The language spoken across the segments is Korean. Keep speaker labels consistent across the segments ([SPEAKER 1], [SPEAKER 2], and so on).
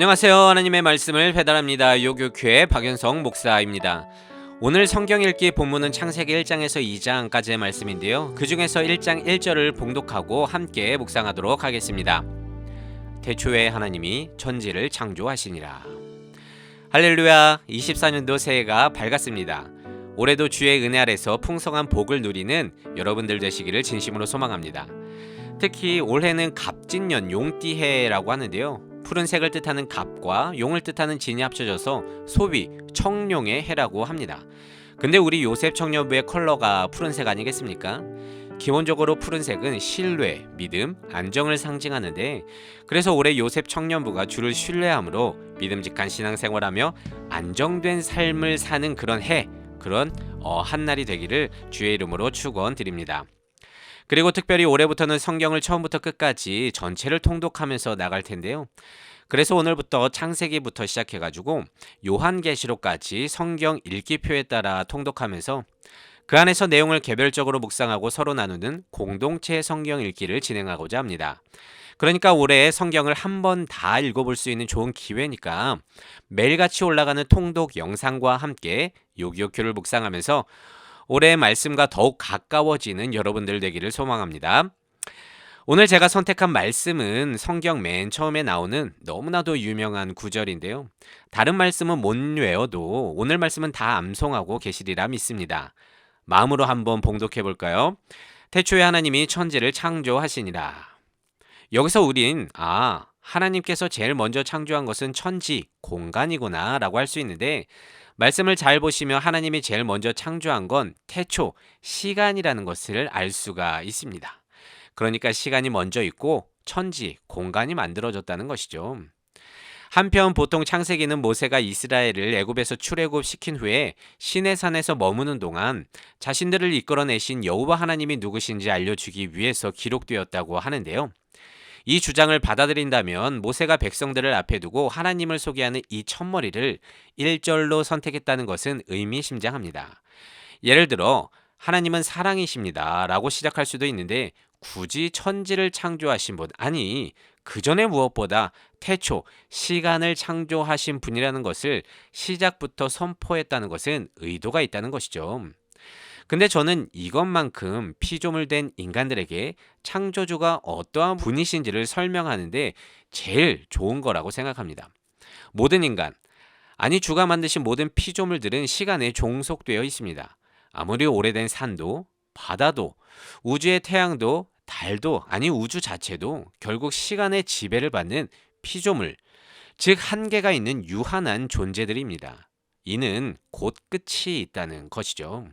[SPEAKER 1] 안녕하세요. 하나님의 말씀을 배달합니다. 요교회 박연성 목사입니다. 오늘 성경 읽기 본문은 창세기 1장에서 2장까지의 말씀인데요. 그 중에서 1장 1절을 봉독하고 함께 묵상하도록 하겠습니다. 태초에 하나님이 천지를 창조하시니라. 할렐루야. 24년도 새해가 밝았습니다. 올해도 주의 은혜 아래서 풍성한 복을 누리는 여러분들 되시기를 진심으로 소망합니다. 특히 올해는 갑진년 용띠해라고 하는데요. 푸른색을 뜻하는 갑과 용을 뜻하는 진이 합쳐져서 소위 청룡의 해라고 합니다. 근데 우리 요셉 청년부의 컬러가 푸른색 아니겠습니까? 기본적으로 푸른색은 신뢰, 믿음, 안정을 상징하는데 그래서 올해 요셉 청년부가 주를 신뢰함으로 믿음직한 신앙생활하며 안정된 삶을 사는 그런 해, 그런 어, 한날이 되기를 주의 이름으로 축원드립니다. 그리고 특별히 올해부터는 성경을 처음부터 끝까지 전체를 통독하면서 나갈 텐데요. 그래서 오늘부터 창세기부터 시작해가지고 요한계시록까지 성경 읽기표에 따라 통독하면서 그 안에서 내용을 개별적으로 묵상하고 서로 나누는 공동체 성경 읽기를 진행하고자 합니다. 그러니까 올해 성경을 한 번 다 읽어볼 수 있는 좋은 기회니까 매일같이 올라가는 통독 영상과 함께 요기요큐를 묵상하면서 올해의 말씀과 더욱 가까워지는 여러분들 되기를 소망합니다. 오늘 제가 선택한 말씀은 성경 맨 처음에 나오는 너무나도 유명한 구절인데요. 다른 말씀은 못 외워도 오늘 말씀은 다 암송하고 계시리라 믿습니다. 마음으로 한번 봉독해 볼까요? 태초에 하나님이 천지를 창조하시니라. 여기서 우린 아, 하나님께서 제일 먼저 창조한 것은 천지, 공간이구나 라고 할 수 있는데 말씀을 잘 보시면 하나님이 제일 먼저 창조한 건 태초, 시간이라는 것을 알 수가 있습니다. 그러니까 시간이 먼저 있고 천지, 공간이 만들어졌다는 것이죠. 한편 보통 창세기는 모세가 이스라엘을 애굽에서 출애굽 시킨 후에 시내산에서 머무는 동안 자신들을 이끌어내신 여호와 하나님이 누구신지 알려주기 위해서 기록되었다고 하는데요. 이 주장을 받아들인다면 모세가 백성들을 앞에 두고 하나님을 소개하는 이 첫머리를 1절로 선택했다는 것은 의미심장합니다. 예를 들어 하나님은 사랑이십니다 라고 시작할 수도 있는데 굳이 천지를 창조하신 분 아니 그 전에 무엇보다 태초 시간을 창조하신 분이라는 것을 시작부터 선포했다는 것은 의도가 있다는 것이죠. 근데 저는 이것만큼 피조물 된 인간들에게 창조주가 어떠한 분이신지를 설명하는데 제일 좋은 거라고 생각합니다. 모든 인간, 아니 주가 만드신 모든 피조물들은 시간에 종속되어 있습니다. 아무리 오래된 산도, 바다도, 우주의 태양도, 달도, 아니 우주 자체도 결국 시간의 지배를 받는 피조물, 즉 한계가 있는 유한한 존재들입니다. 이는 곧 끝이 있다는 것이죠.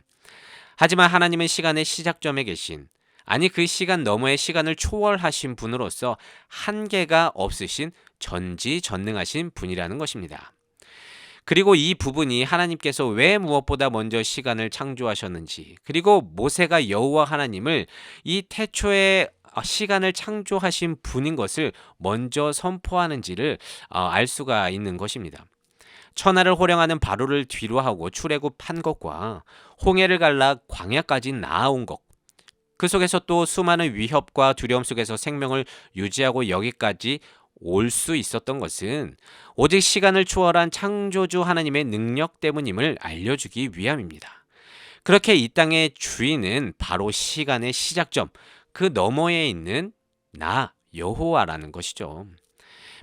[SPEAKER 1] 하지만 하나님은 시간의 시작점에 계신 아니 그 시간 너머의 시간을 초월하신 분으로서 한계가 없으신 전지전능하신 분이라는 것입니다. 그리고 이 부분이 하나님께서 왜 무엇보다 먼저 시간을 창조하셨는지, 그리고 모세가 여호와 하나님을 이 태초에 시간을 창조하신 분인 것을 먼저 선포하는지를 어, 알 수가 있는 것입니다. 천하를 호령하는 바로를 뒤로 하고 출애굽한 것과 홍해를 갈라 광야까지 나아온 것. 그 속에서 또 수많은 위협과 두려움 속에서 생명을 유지하고 여기까지 올 수 있었던 것은 오직 시간을 초월한 창조주 하나님의 능력 때문임을 알려주기 위함입니다. 그렇게 이 땅의 주인은 바로 시간의 시작점, 그 너머에 있는 나, 여호와라는 것이죠.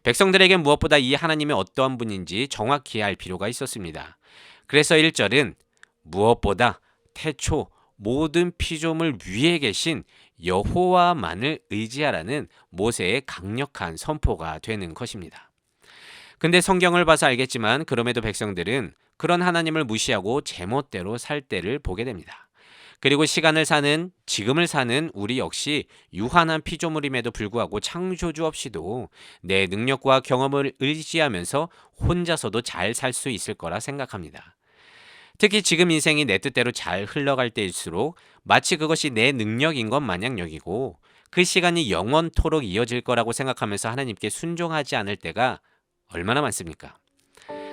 [SPEAKER 1] 백성들에게 무엇보다 이 하나님이 어떠한 분인지 정확히 알 필요가 있었습니다. 그래서 1절은 무엇보다 태초 모든 피조물 위에 계신 여호와만을 의지하라는 모세의 강력한 선포가 되는 것입니다. 근데 성경을 봐서 알겠지만 그럼에도 백성들은 그런 하나님을 무시하고 제멋대로 살 때를 보게 됩니다. 그리고 시간을 사는 지금을 사는 우리 역시 유한한 피조물임에도 불구하고 창조주 없이도 내 능력과 경험을 의지하면서 혼자서도 잘 살 수 있을 거라 생각합니다. 특히 지금 인생이 내 뜻대로 잘 흘러갈 때일수록 마치 그것이 내 능력인 것 마냥 여기고 그 시간이 영원토록 이어질 거라고 생각하면서 하나님께 순종하지 않을 때가 얼마나 많습니까?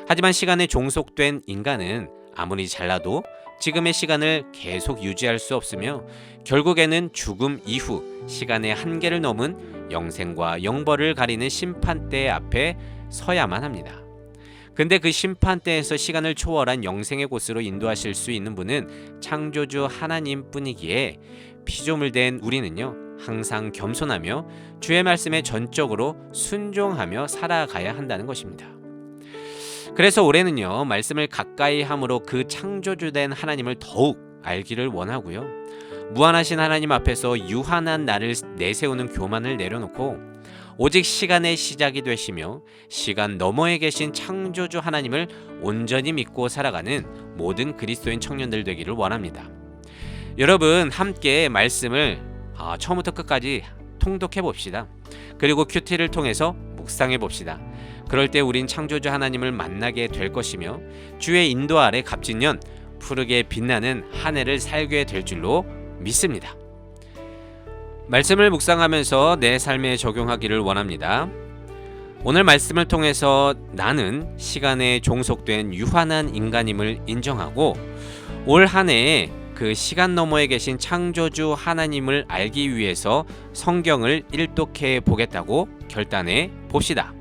[SPEAKER 1] 하지만 시간에 종속된 인간은 아무리 잘나도 지금의 시간을 계속 유지할 수 없으며 결국에는 죽음 이후 시간의 한계를 넘은 영생과 영벌을 가리는 심판대 앞에 서야만 합니다. 근데 그 심판대에서 시간을 초월한 영생의 곳으로 인도하실 수 있는 분은 창조주 하나님 뿐이기에 피조물 된 우리는요 항상 겸손하며 주의 말씀에 전적으로 순종하며 살아가야 한다는 것입니다. 그래서 올해는요 말씀을 가까이 함으로 그 창조주된 하나님을 더욱 알기를 원하고요 무한하신 하나님 앞에서 유한한 나를 내세우는 교만을 내려놓고 오직 시간의 시작이 되시며 시간 너머에 계신 창조주 하나님을 온전히 믿고 살아가는 모든 그리스도인 청년들 되기를 원합니다. 여러분 함께 말씀을 아, 처음부터 끝까지 통독해 봅시다. 그리고 큐티를 통해서 묵상해 봅시다. 그럴 때 우린 창조주 하나님을 만나게 될 것이며 주의 인도 아래 값진 년 푸르게 빛나는 한 해를 살게 될 줄로 믿습니다. 말씀을 묵상하면서 내 삶에 적용하기를 원합니다. 오늘 말씀을 통해서 나는 시간에 종속된 유한한 인간임을 인정하고 올 한 해에 그 시간 너머에 계신 창조주 하나님을 알기 위해서 성경을 일독해 보겠다고 결단해 봅시다.